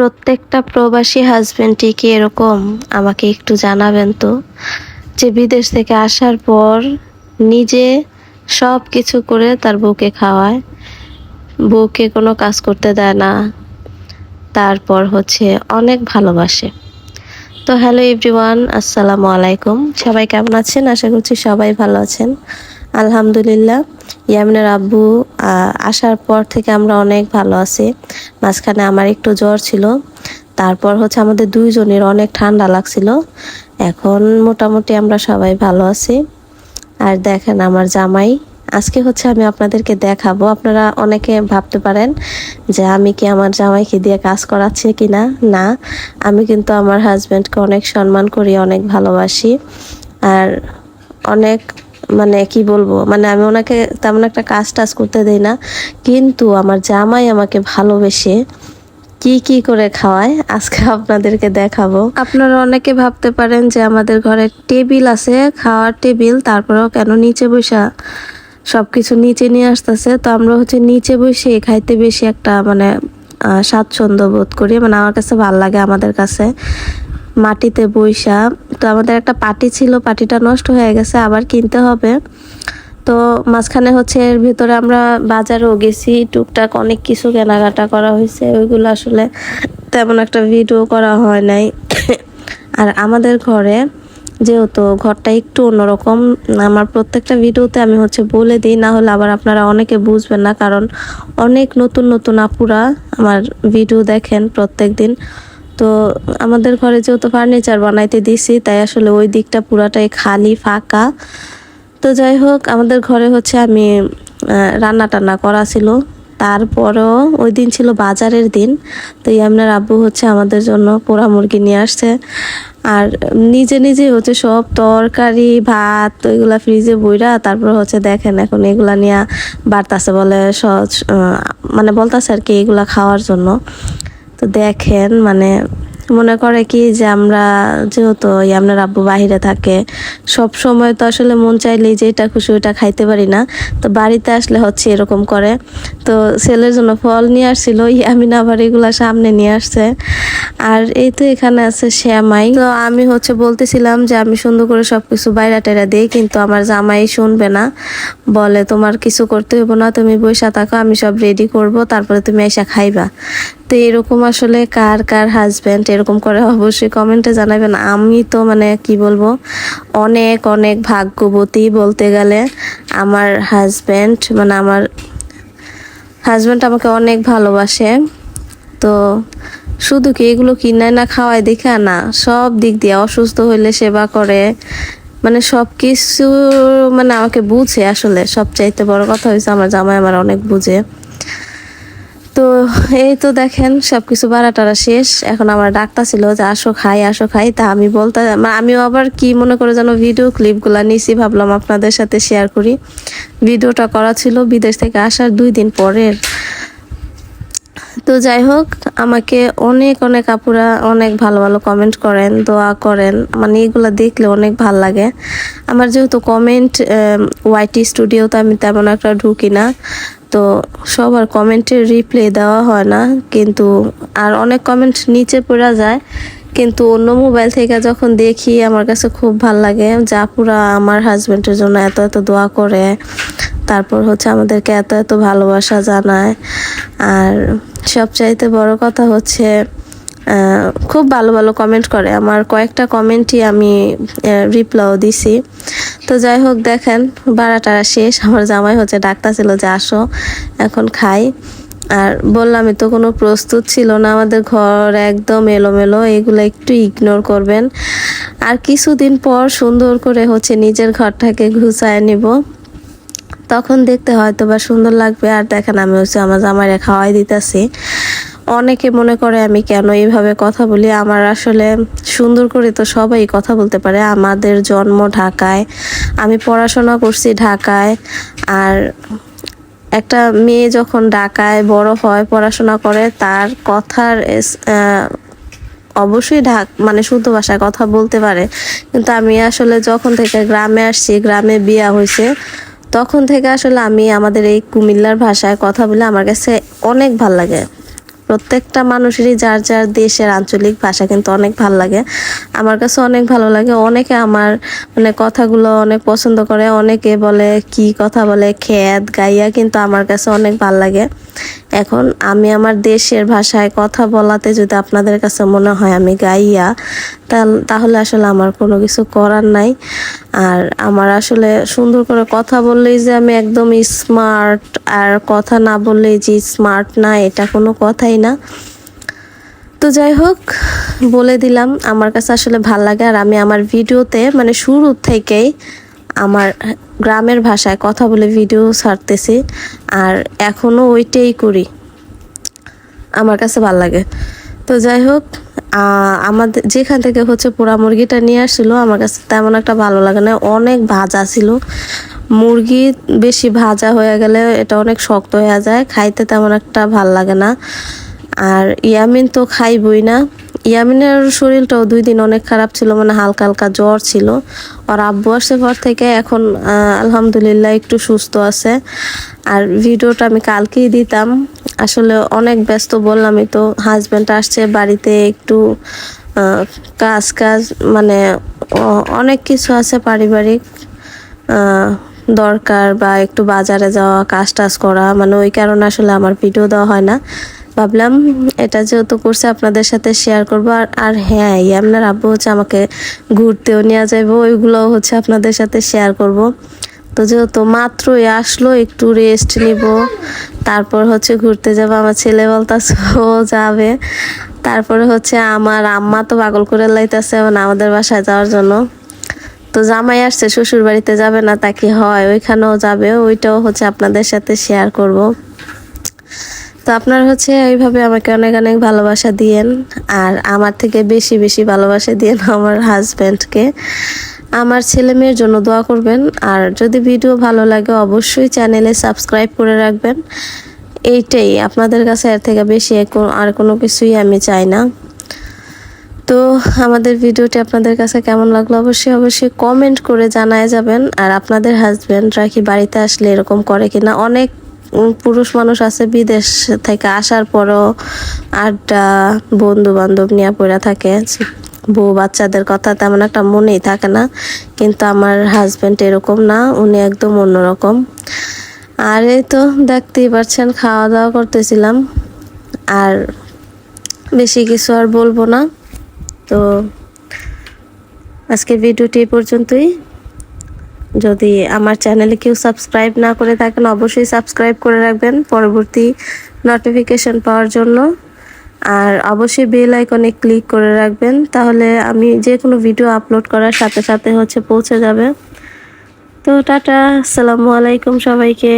প্রত্যেকটা প্রবাসী হাজবেন্ডই কি এরকম। আমাকে একটু জানাবেন তো। যে বিদেশ থেকে আসার পর নিজে সব কিছু করে তার বউকে খাওয়ায়। বউকে কোনো কাজ করতে দেয় না। তারপর হচ্ছে অনেক ভালোবাসে। তো হ্যালো এভরিওয়ান আসসালামু আলাইকুম। সবাই কেমন আছেন? আশা করছি সবাই ভালো আছেন। আলহামদুলিল্লাহ। ইয়ামিনের আব্বু আসার পর থেকে আমরা অনেক ভালো আছি। মাঝখানে আমার একটু জ্বর ছিল। তারপর হচ্ছে আমাদের দুইজনের অনেক ঠান্ডা লাগছিল। এখন মোটামুটি আমরা সবাই ভালো আছি। আর দেখেন আমার জামাই, আজকে হচ্ছে আমি আপনাদেরকে দেখাবো। আপনারা অনেকে ভাবতে পারেন যে আমি কি আমার জামাইকে দিয়ে কাজ করাচ্ছি কি না না আমি কিন্তু আমার হাজব্যান্ডকে অনেক সম্মান করি, অনেক ভালোবাসি। আর অনেক মানে কি বলব মানে আমি ওনাকে তেমন একটা কাজ টাজ করতে দেই না, কিন্তু আমার জামাই আমাকে ভালোবেসে কি কি করে খাওয়ায়, আজকে আপনাদেরকে দেখাবো। আপনারা অনেকে ভাবতে পারেন যে আমাদের ঘরে টেবিল আছে, খাওয়ার টেবিল, তারপরেও কেন নিচে বসা? সবকিছু নিচে নিয়ে আসতেছে, তো আমরা হচ্ছে নিচে বসে খাইতে বেশি একটা মানে স্বাচ্ছন্দ্য বোধ করি। মানে আমার কাছে ভালো লাগে আমাদের কাছে মাটিতে বইসা তো আমাদের একটা পাটি ছিল পাটিটা নষ্ট হয়ে গেছে, আবার কিনতে হবে। তো মাঝখানে হচ্ছে এর ভিতরে আমরা বাজারেও গেছি, টুকটাক অনেক কিছু কেনাকাটা করা হয়েছে, ওইগুলো আসলে তেমন একটা ভিডিও করা হয় নাই। আর আমাদের ঘরে যেহেতু ঘরটা একটু অন্যরকম, আমার প্রত্যেকটা ভিডিওতে আমি হচ্ছে বলে দিই, না হলে আবার আপনারা অনেকে বুঝবেন না, কারণ অনেক নতুন নতুন আপুরা আমার ভিডিও দেখেন প্রত্যেক দিন তো আমাদের ঘরে যেহেতু ফার্নিচার বানাইতে দিছি, তাই আসলে ওই দিকটা পুরাটাই খালি, ফাঁকা। তো যাই হোক, আমাদের ঘরে হচ্ছে আমি রান্না টান্না করা ছিল। তারপরেও ওই দিন ছিল বাজারের দিন, তো ইয়ামনার আব্বু হচ্ছে আমাদের জন্য পোড়া মুরগি নিয়ে আসছে। আর নিজে নিজে হচ্ছে সব তরকারি, ভাত, ওইগুলা ফ্রিজে বইরা তারপর হচ্ছে দেখেন এখন এগুলা নিয়ে বাড়তাছে বলে সহজ মানে বলতাছে আর কি এগুলা খাওয়ার জন্য। তো দেখেন মানে মনে করে কি যে আমরা যেহেতু আপনার আব্বু বাহিরে থাকে, সব সময় তো আসলে মন চাইলেই যে এটা খুশি ওটা খাইতে পারি না। তো বাড়িতে আসলে হচ্ছে এরকম করে। তো ছেলের জন্য ফল নিয়ে আসছিল ইয়ামিন আবার এগুলা সামনে নিয়ে আসছে। আর এই তো এখানে আছে শ্যামাই। তো আমি হচ্ছে বলতেছিলাম যে আমি সুন্দর করে সব কিছু বাইরা টেরা দিই, কিন্তু আমার জামাই শুনবে না। বলে, তোমার কিছু করতে হইব না, তুমি বৈশা থাকো, আমি সব রেডি করব, তারপরে তুমি এসে খাইবা। তো এরকম আসলে কার কার হাজব্যান্ড এরকম করে অবশ্যই কমেন্টে জানাবেন। আমি তো মানে কি বলব, অনেক অনেক ভাগ্যবতী বলতে গেলে আমার হাজব্যান্ড মানে আমার হাজব্যান্ড আমাকে অনেক ভালোবাসে। তো শুধু কি এগুলো কিনায় না খাওয়ায় দেখা না, সব দিক দিয়ে অসুস্থ হইলে সেবা করে। মানে সব কিছু মানে আমাকে বুঝে আসলে। সবচাইতে বড় কথা হয়েছে আমার জামাই আমার অনেক বুঝে। তো এই তো দেখেন, সবকিছু বাড়া টাড়া শেষ। এখন আমার ডাক্তার ছিল যে, আসো খাই আসো খাই। তা আমি বলতে আমিও আবার কি মনে করে যেন ভিডিও ক্লিপগুলা নিছি, ভাবলাম আপনাদের সাথে শেয়ার করি। ভিডিওটা করা ছিল বিদেশ থেকে আসার দুই দিন পরের। তো যাই হোক, আমাকে অনেক অনেক আপুরা অনেক ভালো ভালো কমেন্ট করেন, দোয়া করেন। মানে এগুলো দেখলে অনেক ভালো লাগে। আমার যেহেতু কমেন্ট ওয়াইটি স্টুডিওতে আমি তেমন একটা ঢুকি না। তো সবার কমেন্টের রিপ্লাই দেওয়া হয় না, কিন্তু আর অনেক কমেন্ট নিচে পড়া যায়, কিন্তু অন্য মোবাইল থেকে যখন দেখি আমার কাছে খুব ভালো লাগে যা পুরা আমার হাজব্যান্ডের জন্য এত এত দোয়া করে, তারপর হচ্ছে আমাদেরকে এত এত ভালোবাসা জানায়। আর সবচাইতে বড় কথা হচ্ছে খুব ভালো ভালো কমেন্ট করে। আমার কয়েকটা কমেন্টই আমি রিপ্লাইও দিছি। তো যাই হোক, দেখেন বাড়াটারা শেষ। আমার জামাই হচ্ছে ডাক্তার ছিল যে আসো, এখন খাই। আর বললামই তো, কোনো প্রস্তুত ছিল না আমাদের ঘর, একদম এলোমেলো। এগুলো একটু ইগনোর করবেন। আর কিছুদিন পর সুন্দর করে হচ্ছে নিজের ঘরটাকে ঘুষায় নিব। তখন দেখতে হয়তো বা সুন্দর লাগবে। আর দেখেন, আমি হচ্ছে আমার জামাইরে খাওয়াই দিতেছি। অনেকে মনে করে আমি কেন এইভাবে কথা বলি? আমার আসলে সুন্দর করে তো সবাই কথা বলতে পারে। আমাদের জন্ম ঢাকায়, আমি পড়াশোনা করছি ঢাকায়, আর একটা মেয়ে যখন ঢাকায় বড় হয়, পড়াশোনা করে, তার কথার অবশ্যই ঢাক মানে শুদ্ধ ভাষায় কথা বলতে পারে। কিন্তু আমি আসলে যখন থেকে গ্রামে আসছি, গ্রামে বিয়া হয়েছে তখন থেকে আসলে আমি আমাদের এই কুমিল্লার ভাষায় কথা বলে আমার কাছে অনেক ভালো লাগে। প্রত্যেকটা মানুষেরই যার যার দেশের আঞ্চলিক ভাষা কিন্তু অনেক ভালো লাগে। আমার কাছে অনেক ভালো লাগে। অনেকে আমার মানে কথাগুলো অনেক পছন্দ করে, অনেকে বলে কি কথা বলে খেত গাইয়া কিন্তু আমার কাছে অনেক ভালো লাগে। এখন আমি আমার দেশের ভাষায় কথা বলাতে যদি আপনাদের কাছে মনে হয় আমি গাইয়া তাহলে- আসলে আমার কোনো কিছু করার নাই। আর আমার আসলে সুন্দর করে কথা বললেই যে আমি একদম স্মার্ট আর কথা না বললেই যে স্মার্ট না, এটা কোনো কথাই না। তো যাই হোক, বলে দিলাম, আমার কাছে আসলে ভালো লাগে। আর আমি আমার ভিডিওতে মানে শুরু থেকেই আমার গ্রামের ভাষায় কথা বলে ভিডিও ছাড়তেছি, আর এখনও ওইটাই করি। আমার কাছে ভালো লাগে। তো যাই হোক আমাদের যেখান থেকে হচ্ছে পোড়া মুরগিটা নিয়ে আসছিল, আমার কাছে তেমন একটা ভালো লাগে না। অনেক ভাজা ছিল। মুরগি বেশি ভাজা হয়ে গেলে এটা অনেক শক্ত হয়ে যায়, খাইতে তেমন একটা ভালো লাগে না। আর ইয়ামিন তো খাইবই না। ইয়ামিনের শরীরটাও দুই দিন অনেক খারাপ ছিল মানে হালকা হালকা জ্বর ছিল। আর আব্বু আসছে পর থেকে, এখন আলহামদুলিল্লাহ একটু সুস্থ আছে। আর ভিডিওটা আমি কালকেই দিতাম। আসলে অনেক ব্যস্ত বললামই তো হাজব্যান্ড আসছে বাড়িতে একটু কাজ কাজ মানে অনেক কিছু আছে পারিবারিক দরকার বা একটু বাজারে যাওয়া কাজ টাজ করা মানে ওই কারণে আসলে আমার ভিডিও দেওয়া হয় না। ভাবলাম এটা যেহেতু করছে আপনাদের সাথে শেয়ার করব। আর আর হ্যাঁ আপনার আব্বু হচ্ছে আমাকে ঘুরতেও নিয়ে যাইবো, ওইগুলোও হচ্ছে আপনাদের সাথে শেয়ার করব। তো যেহেতু মাত্রই আসলো, একটু রেস্ট নিব, তারপর হচ্ছে ঘুরতে যাব, আমার ছেলে বলতাছে, ও যাবে। তারপরে হচ্ছে আমার আম্মা তো পাগল করে লাইতেছে আমাদের বাসায় যাওয়ার জন্য। তো জামাই আসছে শ্বশুর বাড়িতে যাবে না, তা কি হয়? ওইখানেও যাবে, ওইটাও হচ্ছে আপনাদের সাথে শেয়ার করব। তো আপনারা হচ্ছে এইভাবে আমাকে অনেক অনেক ভালোবাসা দিয়েন, আর আমার থেকে বেশি বেশি ভালোবাসা দিয়েন আমার হাজব্যান্ডকে। আমার ছেলে মেয়ের জন্য দোয়া করবেন, আর যদি ভিডিও ভালো লাগে অবশ্যই চ্যানেলে সাবস্ক্রাইব করে রাখবেন। এইটাই, আপনাদের কাছে এর থেকে বেশি আর কোনো কিছুই আমি চাই না। তো আমাদের ভিডিওটি আপনাদের কাছে কেমন লাগল অবশ্যই অবশ্যই কমেন্ট করে জানায় যাবেন, আর আপনাদের হাজবেন্ডরা কি বাড়িতে আসলে এরকম করে কিনা অনেক পুরুষ মানুষ আছে বিদেশ থেকে আসার পরও আড্ডা বন্ধু বান্ধব নিয়ে পড়ে থাকে। বউ বাচ্চাদের কথা তেমন একটা মনেই থাকে না, কিন্তু আমার হাজব্যান্ড এরকম না, উনি একদম অন্যরকম। আর এই তো দেখতেই পারছেন খাওয়া দাওয়া করতেছিলাম। আর বেশি কিছু আর বলব না। তো আজকের ভিডিওটি পর্যন্তই। যদি আমার চ্যানেলে কেউ সাবস্ক্রাইব না করে থাকেন, অবশ্যই সাবস্ক্রাইব করে রাখবেন পরবর্তী নোটিফিকেশন পাওয়ার জন্য। আর অবশ্যই বেল আইকনে ক্লিক করে রাখবেন, তাহলে আমি যে কোনো ভিডিও আপলোড করার সাথে সাথে হচ্ছে পৌঁছে যাবে। তো টাটা, আসসালামু আলাইকুম সবাইকে।